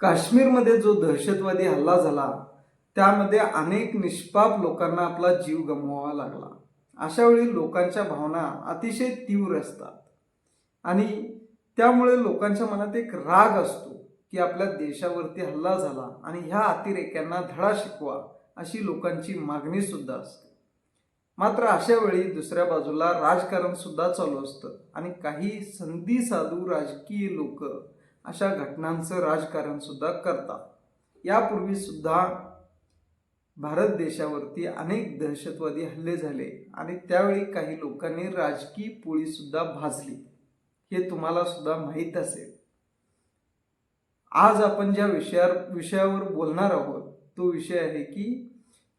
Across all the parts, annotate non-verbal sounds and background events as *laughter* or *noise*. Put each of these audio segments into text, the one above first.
काश्मीरमध्ये जो दहशतवादी हल्ला झाला त्यामध्ये अनेक निष्पाप लोकांना आपला जीव गमवावा लागला. अशा वेळी लोकांच्या भावना अतिशय तीव्र असतात. आणि त्यामुळे लोकांच्या मनात एक राग असतो की आपल्या देशावरती हल्ला झाला आणि ह्या अतिरेक्यांना धडा शिकवा अशी लोकांची मागणी सुद्धा असते. मात्र अशा वेळी दुसऱ्या बाजूला राजकारण सुद्धा चालू असतं आणि काही संधी साधू राजकीय लोक अशा घटनांचं राजकारण सुद्धा करतात. यापूर्वी सुद्धा भारत देशावरती अनेक दहशतवादी हल्ले झाले आणि त्यावेळी काही लोकांनी राजकीय पोळी सुद्धा भाजली. हे तुम्हाला सुद्धा माहीत असेल. आज आपण ज्या विषयावर विषयावर बोलणार आहोत तो विषय आहे की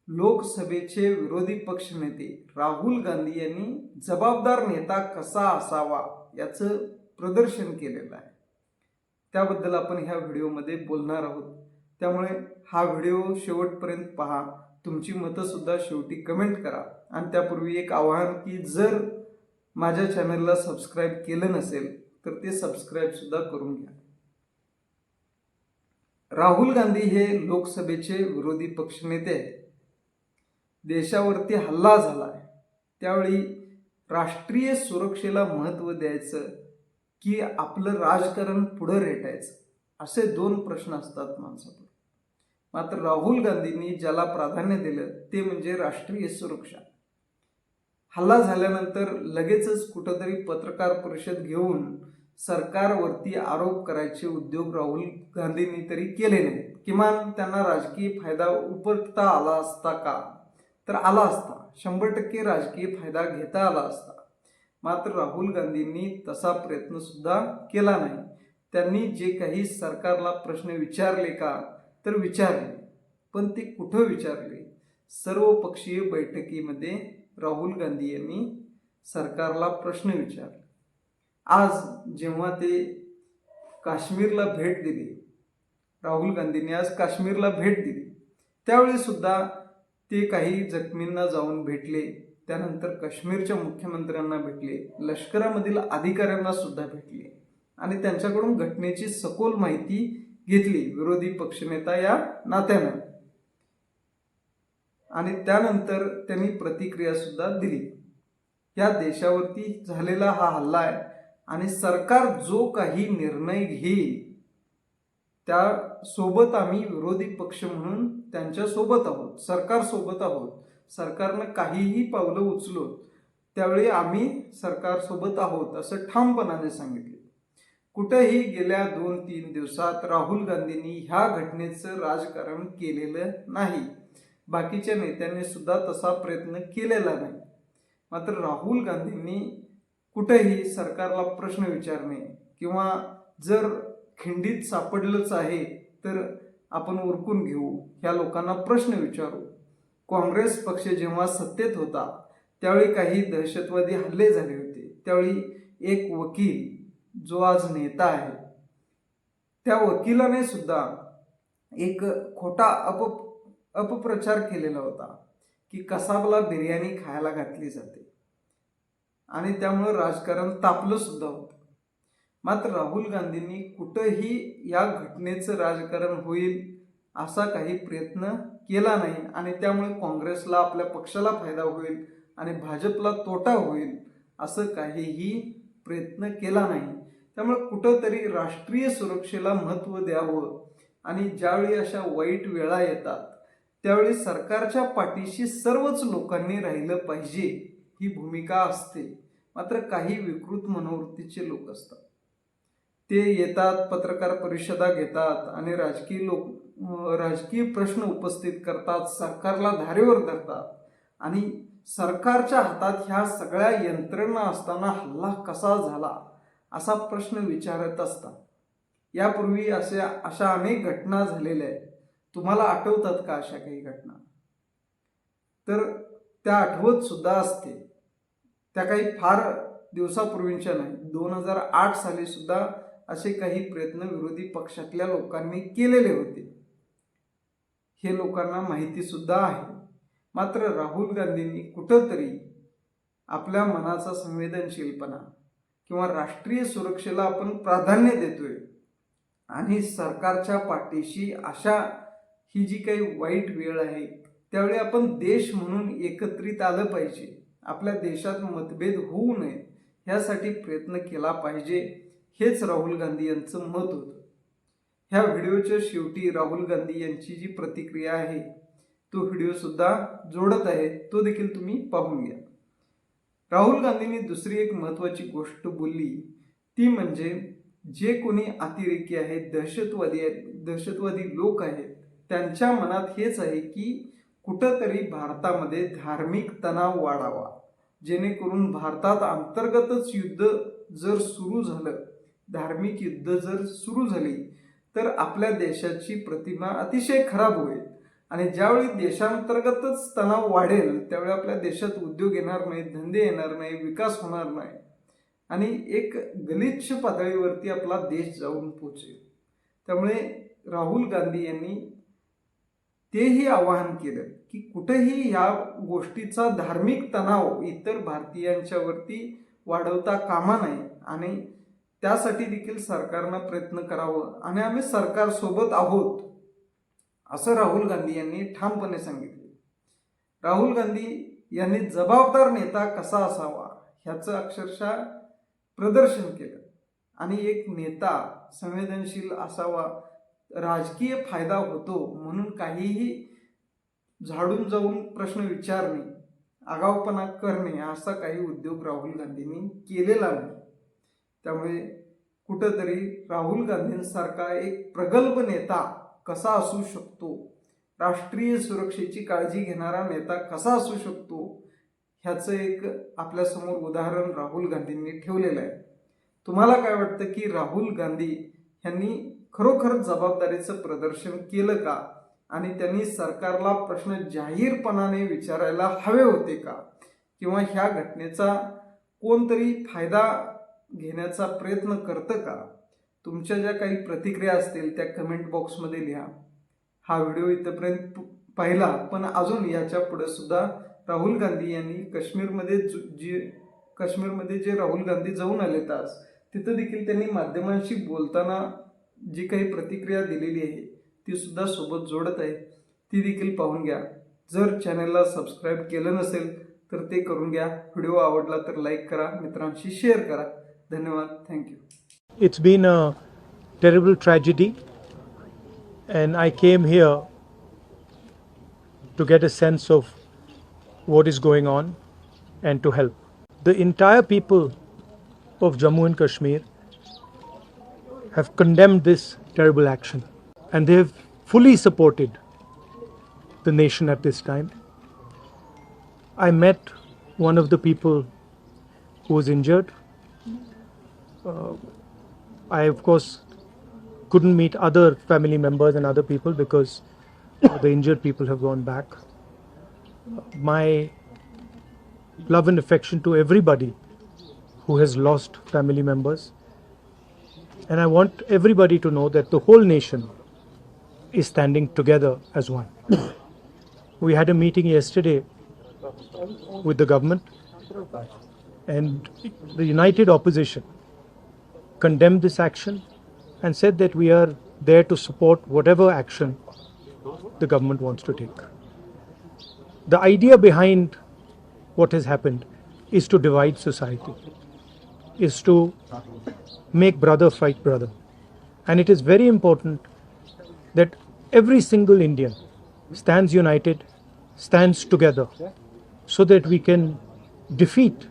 लोकसभेचे विरोधी पक्षनेते राहुल गांधी यांनी जबाबदार नेता कसा असावा याचं प्रदर्शन केलेलं आहे. त्याबद्दल आपण ह्या व्हिडिओमध्ये बोलणार आहोत. त्यामुळे हा व्हिडिओ शेवटपर्यंत पहा. तुमची मतंसुद्धा शेवटी कमेंट करा. आणि त्यापूर्वी एक आवाहन की जर माझ्या चॅनलला सबस्क्राईब केलं नसेल तर ते सबस्क्राईबसुद्धा करून घ्या. राहुल गांधी हे लोकसभेचे विरोधी पक्षनेते आहेत. देशावरती हल्ला झाला आहे त्यावेळी राष्ट्रीय सुरक्षेला महत्त्व द्यायचं की आपलं राजकारण पुढं रेटायचं. असे दोन प्रश्न असतात माणसापुढे. मात्र राहुल गांधींनी ज्याला प्राधान्य दिलं ते म्हणजे राष्ट्रीय सुरक्षा. हल्ला झाल्यानंतर लगेचच कुठंतरी पत्रकार परिषद घेऊन सरकारवरती आरोप करायचे उद्योग राहुल गांधींनी तरी केले नाहीत. किमान त्यांना राजकीय फायदा उपटता आला असता का? तर आला असता. शंभर टक्के राजकीय फायदा घेता आला असता. मात्र राहुल गांधींनी तसा प्रयत्न सुद्धा केला नाही. त्यांनी जे काही सरकारला प्रश्न विचारले का तर विचारले पण ते कुठं विचारले? सर्वपक्षीय बैठकीमध्ये राहुल गांधी यांनी सरकारला प्रश्न विचारले. आज जेव्हा ते काश्मीरला भेट दिली राहुल गांधींनी आज काश्मीरला भेट दिली त्यावेळी सुद्धा ते काही जखमींना जाऊन भेटले. त्यानंतर काश्मीरच्या मुख्यमंत्र्यांना भेटले लष्करामधील अधिकाऱ्यांना सुद्धा भेटले आणि त्यांच्याकडून घटनेची सखोल माहिती घेतली विरोधी पक्षनेता या नात्यानं. आणि त्यानंतर त्यांनी प्रतिक्रिया सुद्धा दिली. या देशावरती झालेला हा हल्ला आहे आणि सरकार जो काही निर्णय घेईल त्या सोबत आम्ही विरोधी पक्ष म्हणून त्यांच्यासोबत आहोत सरकार सोबत आहोत. सरकारनं काहीही पावलं उचलो त्यावेळी आम्ही सरकारसोबत आहोत असं ठामपणाने सांगितले. कुठेही गेल्या दोन तीन दिवसात राहुल गांधींनी ह्या घटनेचं राजकारण केलेलं नाही. बाकीच्या नेत्यांनी सुद्धा तसा प्रयत्न केलेला नाही. मात्र राहुल गांधींनी कुठेही सरकारला प्रश्न विचारणे किंवा जर खिंडीत सापडलंच आहे तर आपण उरकून घेऊ ह्या लोकांना प्रश्न विचारू. काँग्रेस पक्ष जेव्हा सत्तेत होता त्यावेळी काही दहशतवादी हल्ले झाले होते. त्यावेळी एक वकील जो आज नेता आहे. त्या वकिलाने सुद्धा एक खोटा अप अपप्रचार केलेला होता की कसाबला बिर्याणी खायला घातली जाते. आणि त्यामुळं राजकारण तापलं सुद्धा होतं. मात्र राहुल गांधींनी कुठंही या घटनेचं राजकारण होईल असा काही प्रयत्न केला नाही आणि त्यामुळे काँग्रेसला आपल्या पक्षाला फायदा होईल आणि भाजपला तोटा होईल असं काहीही प्रयत्न केला नाही. त्यामुळे कुठंतरी राष्ट्रीय सुरक्षेला महत्त्व द्यावं आणि ज्यावेळी अशा वाईट वेळा येतात त्यावेळी सरकारच्या पाठीशी सर्वच लोकांनी राहिलं पाहिजे ही भूमिका असते. मात्र काही विकृत मनोवृत्तीचे लोक असतात. ते येतात पत्रकार परिषदा घेतात आणि राजकीय लोक राजकीय प्रश्न उपस्थित करतात सरकारला धारेवर धरतात. आणि सरकारच्या हातात ह्या सगळ्या यंत्रणा असताना हल्ला कसा झाला असा प्रश्न विचारत असतात. यापूर्वी अशा अशा अनेक घटना झालेल्या आहेत. तुम्हाला आठवतात का अशा काही घटना? तर त्या आठवत सुद्धा असते त्या काही फार दिवसापूर्वींच्या नाही दोन हजार आठ साली सुद्धा असे काही प्रयत्न विरोधी पक्षातल्या लोकांनी केलेले होते. हे लोकांना माहितीसुद्धा आहे. मात्र राहुल गांधींनी कुठंतरी आपल्या मनाचा संवेदनशीलपणा किंवा राष्ट्रीय सुरक्षेला आपण प्राधान्य देतोय आणि सरकारच्या पाठीशी अशा ही जी काही वाईट वेळ आहे त्यावेळी आपण देश म्हणून एकत्रित आलं पाहिजे. आपल्या देशात मतभेद होऊ नये ह्यासाठी प्रयत्न केला पाहिजे हेच राहुल गांधी यांचं मत होतं. ह्या व्हिडिओच्या शेवटी राहुल गांधी यांची जी प्रतिक्रिया आहे तो व्हिडिओसुद्धा जोडत आहे तो देखील तुम्ही पाहून घ्या. राहुल गांधींनी दुसरी एक महत्त्वाची गोष्ट बोलली ती म्हणजे जे कोणी अतिरेकी आहेत दहशतवादी आहेत दहशतवादी लोक आहेत त्यांच्या मनात हेच आहे की कुठंतरी भारतामध्ये धार्मिक तणाव वाढावा. जेणेकरून भारतात अंतर्गतच युद्ध जर सुरू झालं धार्मिक युद्ध जर सुरू झाली तर आपल्या देशाची प्रतिमा अतिशय खराब होईल. आणि ज्यावेळी देशांतर्गतच तणाव वाढेल त्यावेळी आपल्या देशात उद्योग येणार नाही धंदे येणार नाही विकास होणार नाही. आणि एक गलिच्छ पातळीवरती आपला देश जाऊन पोचेल. त्यामुळे राहुल गांधी यांनी तेही आवाहन केलं की कुठेही ह्या गोष्टीचा धार्मिक तणाव इतर भारतीयांच्यावरती वाढवता कामा नये आणि त्यासाठी देखील सरकारनं प्रयत्न करावं आणि आम्ही सरकारसोबत आहोत असं राहुल गांधी यांनी ठामपणे सांगितले. राहुल गांधी यांनी जबाबदार नेता कसा असावा ह्याचं अक्षरशः प्रदर्शन केलं. आणि एक नेता संवेदनशील असावा राजकीय फायदा होतो म्हणून काहीही झाडून जाऊन प्रश्न विचारणे आगाऊपणा करणे असा काही उद्योग राहुल गांधींनी केलेला नाही. त्यामुळे कुठंतरी राहुल गांधींसारखा एक प्रगल्भ नेता कसा असू शकतो? राष्ट्रीय सुरक्षेची काळजी घेणारा नेता कसा असू शकतो? ह्याचं एक आपल्यासमोर उदाहरण राहुल गांधींनी ठेवलेलं आहे. तुम्हाला काय वाटतं की राहुल गांधी यांनी खरोखर जबाबदारीचं प्रदर्शन केलं का? आणि त्यांनी सरकारला प्रश्न जाहीरपणाने विचारायला हवे होते का? किंवा ह्या घटनेचा कोणतरी फायदा घेण्याचा प्रयत्न करतं का? तुमच्या ज्या काही प्रतिक्रिया असतील त्या कमेंट बॉक्समध्ये लिहा. हा व्हिडिओ इथंपर्यंत पाहिला. पण अजून याच्यापुढे सुद्धा राहुल गांधी यांनी काश्मीरमध्ये जी काश्मीरमध्ये जे राहुल गांधी जाऊन आले तास तिथं देखील त्यांनी माध्यमांशी बोलताना जी काही प्रतिक्रिया दिलेली आहे ती सुद्धा सोबत जोडत आहे. ती देखील पाहून घ्या. जर चॅनलला सबस्क्राईब केलं नसेल तर ते करून घ्या. व्हिडिओ आवडला तर लाईक करा. मित्रांशी शेअर करा. धन्यवाद thank you It's been a terrible tragedy, and I came here to get a sense of what is going on and to help. The entire people of Jammu and Kashmir have condemned this terrible action, and they have fully supported the nation at this time. I met one of the people who was injured. uh, I, of course, couldn't meet other family members and other people because the injured people have gone back. My love and affection to everybody who has lost family members. And I want everybody to know that the whole nation is standing together as one. *coughs* we had a meeting yesterday with the government, and the united opposition condemned this action and said that we are there to support whatever action the government wants to take. The idea behind what has happened is to divide society, is to make brother fight brother. And it is very important that every single Indian stands united, stands together, so that we can defeat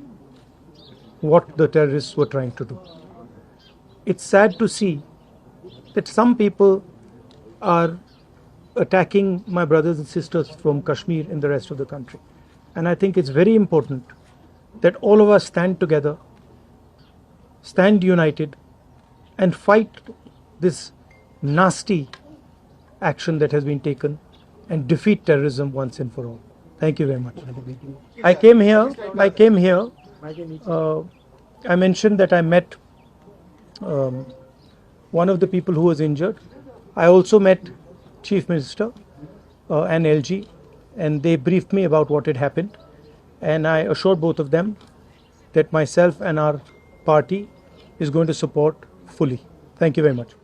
what the terrorists were trying to do it's sad to see that some people are attacking my brothers and sisters from Kashmir and the rest of the country. And I think it's very important that all of us stand together, stand united, and fight this nasty action that has been taken and defeat terrorism once and for all. Thank you very much. I came here, I came here, uh, I mentioned that I met um, one of the people who was injured. I also met Chief Minister uh, and LG, and they briefed me about what had happened. And I assured both of them that myself and our party is going to support fully. Thank you very much.